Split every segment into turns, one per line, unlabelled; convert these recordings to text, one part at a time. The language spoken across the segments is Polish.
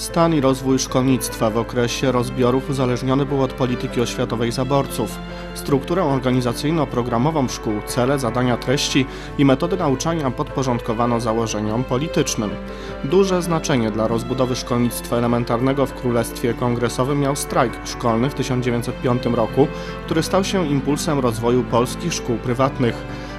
Stan i rozwój szkolnictwa w okresie rozbiorów uzależniony był od polityki oświatowej zaborców. Strukturę organizacyjno-programową szkół, cele, zadania, treści i metody nauczania podporządkowano założeniom politycznym. Duże znaczenie dla rozbudowy szkolnictwa elementarnego w Królestwie Kongresowym miał strajk szkolny w 1905 roku, który stał się impulsem rozwoju polskich szkół prywatnych.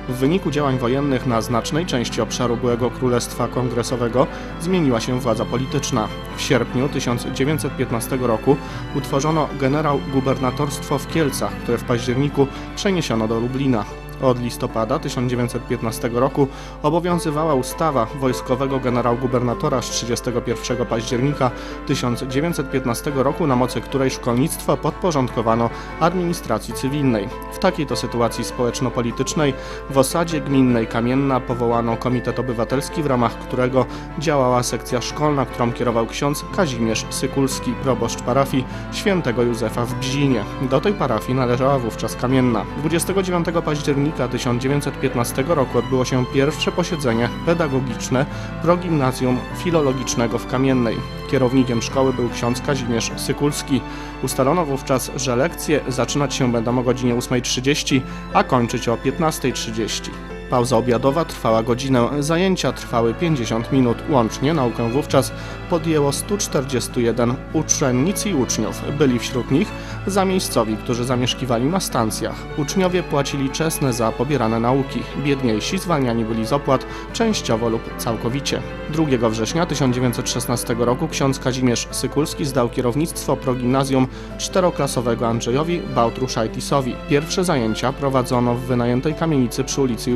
W wyniku działań wojennych na znacznej części obszaru byłego Królestwa Kongresowego zmieniła się władza polityczna. W sierpniu 1915 roku utworzono generał-gubernatorstwo w Kielcach, które w październiku przeniesiono do Lublina. Od listopada 1915 roku obowiązywała ustawa wojskowego generał-gubernatora z 31 października 1915 roku, na mocy której szkolnictwo podporządkowano administracji cywilnej. W takiej to sytuacji społeczno-politycznej w osadzie gminnej Kamienna powołano Komitet Obywatelski, w ramach którego działała sekcja szkolna, którą kierował ksiądz Kazimierz Sykulski, proboszcz parafii świętego Józefa w Bzinie. Do tej parafii należała wówczas Kamienna. 29 października 1915 roku odbyło się pierwsze posiedzenie pedagogiczne progimnazjum filologicznego w Kamiennej. Kierownikiem szkoły był ksiądz Kazimierz Sykulski. Ustalono wówczas, że lekcje zaczynać się będą o godzinie 8.30, a kończyć o 15.30. Pauza obiadowa trwała godzinę, zajęcia trwały 50 minut. Łącznie naukę wówczas podjęło 141 uczennic i uczniów. Byli wśród nich zamiejscowi, którzy zamieszkiwali na stacjach. Uczniowie płacili czesne za pobierane nauki. Biedniejsi zwalniani byli z opłat częściowo lub całkowicie. 2 września 1916 roku ksiądz Kazimierz Sykulski zdał kierownictwo progimnazjum czteroklasowego Andrzejowi Bałtruszajtisowi. Pierwsze zajęcia prowadzono w wynajętej kamienicy przy ulicy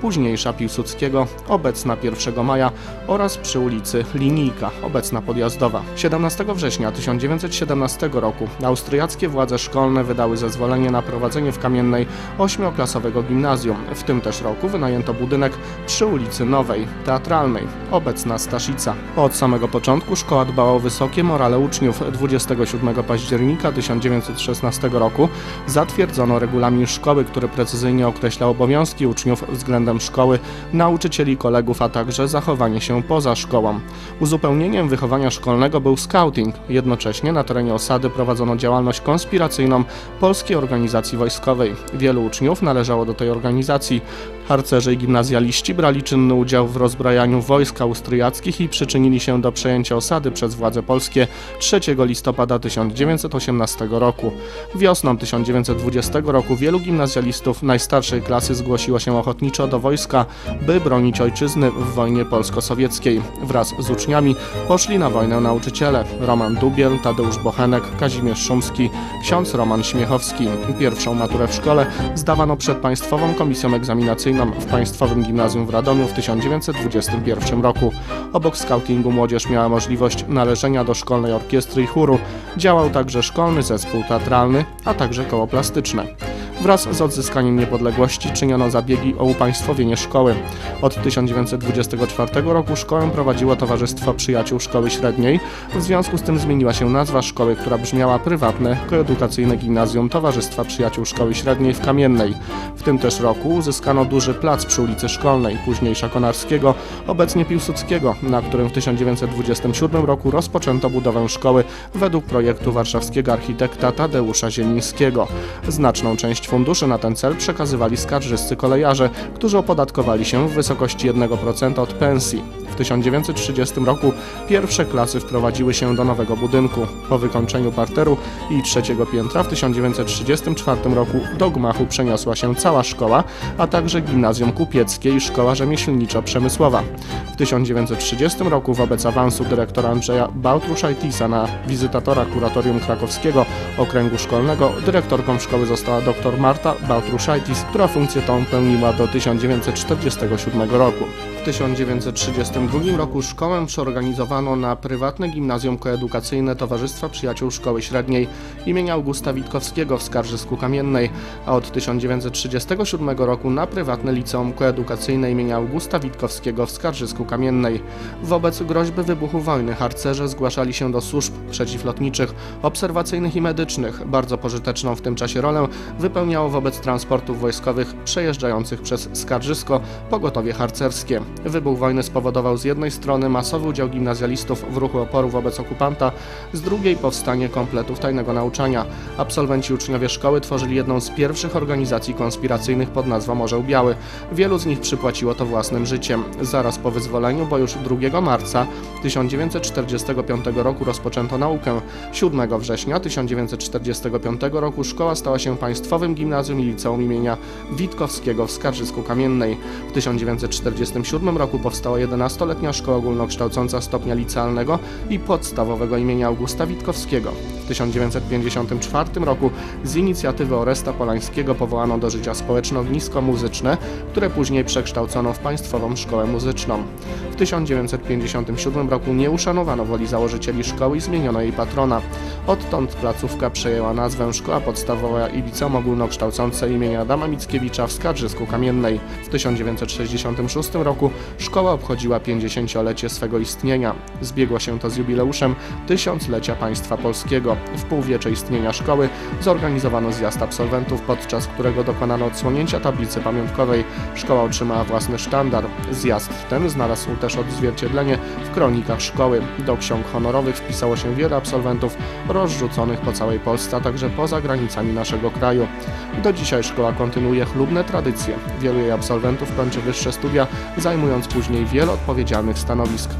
Późniejsza Piłsudskiego, obecna 1 maja oraz przy ulicy Linijka, obecna Podjazdowa. 17 września 1917 roku austriackie władze szkolne wydały zezwolenie na prowadzenie w Kamiennej ośmioklasowego gimnazjum. W tym też roku wynajęto budynek przy ulicy Nowej, Teatralnej, obecna Staszica. Od samego początku szkoła dbała o wysokie morale uczniów. 27 października 1916 roku zatwierdzono regulamin szkoły, który precyzyjnie określał obowiązki uczniów względem szkoły, nauczycieli, kolegów, a także zachowanie się poza szkołą. Uzupełnieniem wychowania szkolnego był scouting. Jednocześnie na terenie osady prowadzono działalność konspiracyjną Polskiej Organizacji Wojskowej. Wielu uczniów należało do tej organizacji. Harcerze i gimnazjaliści brali czynny udział w rozbrajaniu wojsk austriackich i przyczynili się do przejęcia osady przez władze polskie 3 listopada 1918 roku. Wiosną 1920 roku wielu gimnazjalistów najstarszej klasy zgłosiło się ochotniczo do wojska, by bronić ojczyzny w wojnie polsko-sowieckiej. Wraz z uczniami poszli na wojnę nauczyciele Roman Dubiel, Tadeusz Bochenek, Kazimierz Szumski, ksiądz Roman Śmiechowski. Pierwszą maturę w szkole zdawano przed Państwową Komisją Egzaminacyjną w Państwowym Gimnazjum w Radomiu w 1921 roku. Obok skautingu młodzież miała możliwość należenia do szkolnej orkiestry i chóru. Działał także szkolny zespół teatralny, a także koło plastyczne. Wraz z odzyskaniem niepodległości czyniono zabiegi o upaństwowienie szkoły. Od 1924 roku szkołę prowadziło Towarzystwo Przyjaciół Szkoły Średniej. W związku z tym zmieniła się nazwa szkoły, która brzmiała prywatne, koedukacyjne gimnazjum Towarzystwa Przyjaciół Szkoły Średniej w Kamiennej. W tym też roku uzyskano duży plac przy ulicy Szkolnej, później Szakonarskiego, obecnie Piłsudskiego, na którym w 1927 roku rozpoczęto budowę szkoły według projektu warszawskiego architekta Tadeusza Zielińskiego. Znaczną część funduszy na ten cel przekazywali skarżyscy kolejarze, którzy opodatkowali się w wysokości 1% od pensji. W 1930 roku pierwsze klasy wprowadziły się do nowego budynku. Po wykończeniu parteru i trzeciego piętra w 1934 roku do gmachu przeniosła się cała szkoła, a także gimnazjum kupieckie i szkoła rzemieślniczo-przemysłowa. W 1930 roku wobec awansu dyrektora Andrzeja Bałtruszajtisa na wizytatora kuratorium krakowskiego okręgu szkolnego dyrektorką szkoły została dr Marta Bałtruszajtis, która funkcję tą pełniła do 1947 roku. W 1932 roku szkołę przeorganizowano na prywatne gimnazjum koedukacyjne Towarzystwa Przyjaciół Szkoły Średniej imienia Augusta Witkowskiego w Skarżysku Kamiennej, a od 1937 roku na prywatne liceum koedukacyjne imienia Augusta Witkowskiego w Skarżysku Kamiennej. Wobec groźby wybuchu wojny harcerze zgłaszali się do służb przeciwlotniczych, obserwacyjnych i medycznych. Bardzo pożyteczną w tym czasie rolę wypełniali spełniało wobec transportów wojskowych przejeżdżających przez Skarżysko pogotowie harcerskie. Wybuch wojny spowodował z jednej strony masowy udział gimnazjalistów w ruchu oporu wobec okupanta, z drugiej powstanie kompletów tajnego nauczania. Absolwenci uczniowie szkoły tworzyli jedną z pierwszych organizacji konspiracyjnych pod nazwą Orzeł Biały. Wielu z nich przypłaciło to własnym życiem. Zaraz po wyzwoleniu, bo już 2 marca 1945 roku rozpoczęto naukę. 7 września 1945 roku szkoła stała się państwowym gimnazjum i liceum imienia Witkowskiego w Skarżysku Kamiennej. W 1947 roku powstała 11-letnia szkoła ogólnokształcąca stopnia licealnego i podstawowego imienia Augusta Witkowskiego. W 1954 roku z inicjatywy Oresta Polańskiego powołano do życia społeczne ognisko muzyczne, które później przekształcono w Państwową Szkołę Muzyczną. W 1957 roku nie uszanowano woli założycieli szkoły i zmieniono jej patrona. Odtąd placówka przejęła nazwę Szkoła Podstawowa i Liceum Ogólnokształcące imienia Adama Mickiewicza w Skarżysku Kamiennej. W 1966 roku szkoła obchodziła 50-lecie swego istnienia. Zbiegło się to z jubileuszem tysiąclecia państwa polskiego. W półwiecze istnienia szkoły zorganizowano zjazd absolwentów, podczas którego dokonano odsłonięcia tablicy pamiątkowej. Szkoła otrzymała własny sztandar. Zjazd ten znalazł też odzwierciedlenie w kronikach szkoły. Do ksiąg honorowych wpisało się wiele absolwentów rozrzuconych po całej Polsce, a także poza granicami naszego kraju. Do dzisiaj szkoła kontynuuje chlubne tradycje. Wielu jej absolwentów kończy wyższe studia, zajmując później wiele odpowiedzialnych stanowisk.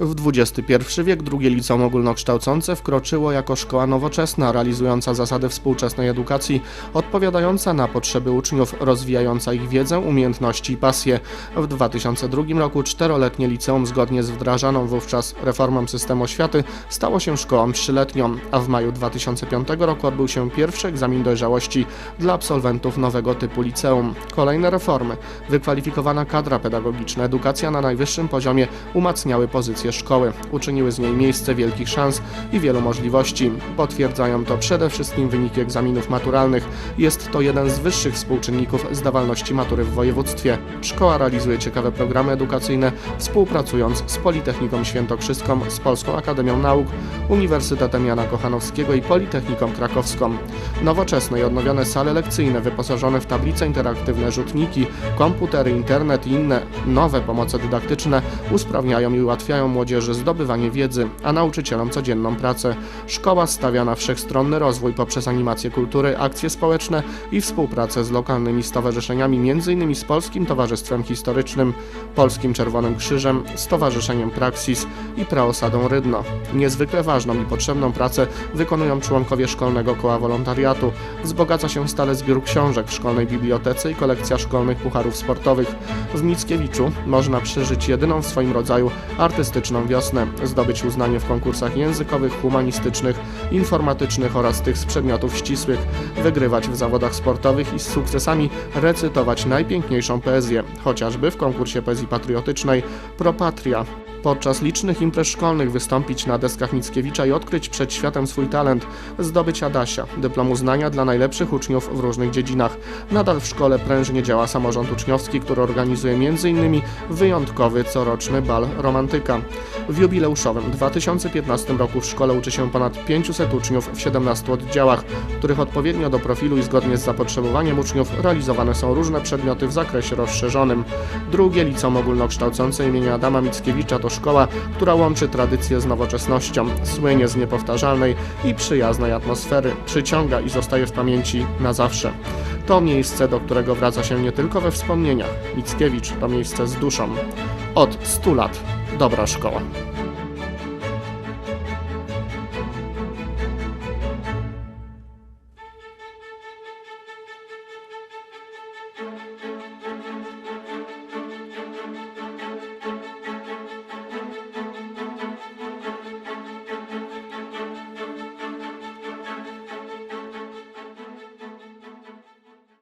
W XXI wiek drugie liceum ogólnokształcące wkroczyło jako szkoła nowoczesna, realizująca zasady współczesnej edukacji, odpowiadająca na potrzeby uczniów, rozwijająca ich wiedzę, umiejętności i pasje. W 2002 roku czteroletnie liceum zgodnie z wdrażaną wówczas reformą systemu oświaty stało się szkołą trzyletnią, a w maju 2005 roku odbył się pierwszy egzamin dojrzałości dla absolwentów nowego typu liceum. Kolejne reformy, wykwalifikowana kadra pedagogiczna, edukacja na najwyższym poziomie umacniały pozycję szkoły, uczyniły z niej miejsce wielkich szans i wielu możliwości. Potwierdzają to przede wszystkim wyniki egzaminów maturalnych. Jest to jeden z wyższych współczynników zdawalności matury w województwie. Szkoła realizuje ciekawe programy edukacyjne, współpracując z Politechniką Świętokrzyską, z Polską Akademią Nauk, Uniwersytetem Jana Kochanowskiego i Politechniką Krakowską. Nowoczesne i odnowione sale lekcyjne wyposażone w tablice interaktywne, rzutniki, komputery, internet i inne nowe pomoce dydaktyczne usprawniają i ułatwiają młodzieży zdobywanie wiedzy, a nauczycielom codzienną pracę. Szkoła stawia na wszechstronny rozwój poprzez animację kultury, akcje społeczne i współpracę z lokalnymi stowarzyszeniami, m.in. z Polskim Towarzystwem Historycznym, Polskim Czerwonym Krzyżem, Stowarzyszeniem Praxis i Praosadą Rydno. Niezwykle ważną i potrzebną pracę wykonują członkowie Szkolnego Koła Wolontariatu. Wzbogaca się stale zbiór książek w szkolnej bibliotece i kolekcja szkolnych pucharów sportowych. W Mickiewiczu można przeżyć jedyną w swoim rodzaju artystyczną wiosnę, zdobyć uznanie w konkursach językowych, humanistycznych, informatycznych oraz tych z przedmiotów ścisłych, wygrywać w zawodach sportowych i z sukcesami recytować najpiękniejszą poezję, chociażby w konkursie poezji patriotycznej Pro Patria. Podczas licznych imprez szkolnych wystąpić na deskach Mickiewicza i odkryć przed światem swój talent, zdobyć Adasia, dyplom uznania dla najlepszych uczniów w różnych dziedzinach. Nadal w szkole prężnie działa samorząd uczniowski, który organizuje m.in. wyjątkowy coroczny bal romantyka. W jubileuszowym 2015 roku w szkole uczy się ponad 500 uczniów w 17 oddziałach, których odpowiednio do profilu i zgodnie z zapotrzebowaniem uczniów realizowane są różne przedmioty w zakresie rozszerzonym. Drugie liceum ogólnokształcące imienia Adama Mickiewicza szkoła, która łączy tradycję z nowoczesnością, słynie z niepowtarzalnej i przyjaznej atmosfery, przyciąga i zostaje w pamięci na zawsze. To miejsce, do którego wraca się nie tylko we wspomnieniach. Mickiewicz to miejsce z duszą. Od 100 lat. Dobra szkoła.